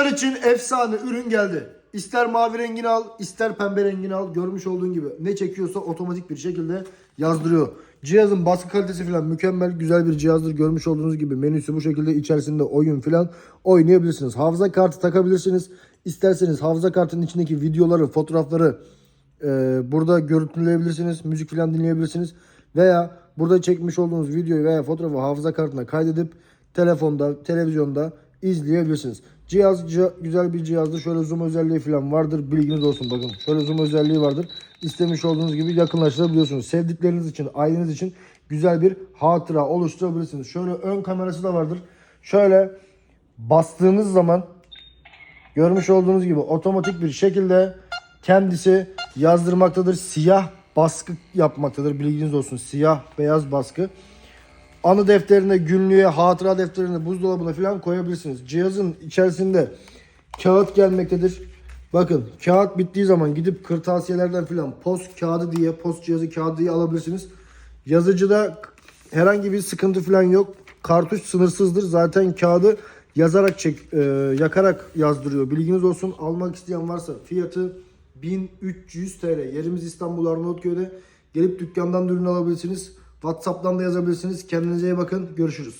Çocuklar için efsane ürün geldi. İster mavi rengini al, ister pembe rengini al. Görmüş olduğun gibi ne çekiyorsa otomatik bir şekilde yazdırıyor. Cihazın baskı kalitesi falan mükemmel, güzel bir cihazdır. Görmüş olduğunuz gibi menüsü bu şekilde içerisinde oyun falan oynayabilirsiniz. Hafıza kartı takabilirsiniz. İsterseniz hafıza kartının içindeki videoları, fotoğrafları e, burada görüntüleyebilirsiniz. Müzik falan dinleyebilirsiniz. Veya burada çekmiş olduğunuz videoyu veya fotoğrafı hafıza kartına kaydedip telefonda, televizyonda izleyebilirsiniz. Cihaz cih- güzel bir cihazdır. Şöyle zoom özelliği falan vardır. Bilginiz olsun bakın. Şöyle zoom özelliği vardır. İstemiş olduğunuz gibi yakınlaştırabiliyorsunuz. Sevdikleriniz için, aileniz için güzel bir hatıra oluşturabilirsiniz. Şöyle ön kamerası da vardır. Şöyle bastığınız zaman görmüş olduğunuz gibi otomatik bir şekilde kendisi yazdırmaktadır. Siyah baskı yapmaktadır. Bilginiz olsun. Siyah beyaz baskı. Anı defterine, günlüğe, hatıra defterine, buzdolabına falan koyabilirsiniz. Cihazın içerisinde kağıt gelmektedir. Bakın kağıt bittiği zaman gidip kırtasiyelerden falan post kağıdı diye, post cihazı kağıdı diye alabilirsiniz. Yazıcıda herhangi bir sıkıntı falan yok. Kartuş sınırsızdır. Zaten kağıdı yazarak çek, e, yakarak yazdırıyor. Bilginiz olsun. Almak isteyen varsa fiyatı 1300 TL. Yerimiz İstanbul Arnavutköy'de. Gelip dükkandan da ürün alabilirsiniz. WhatsApp'tan da yazabilirsiniz. Kendinize iyi bakın. Görüşürüz.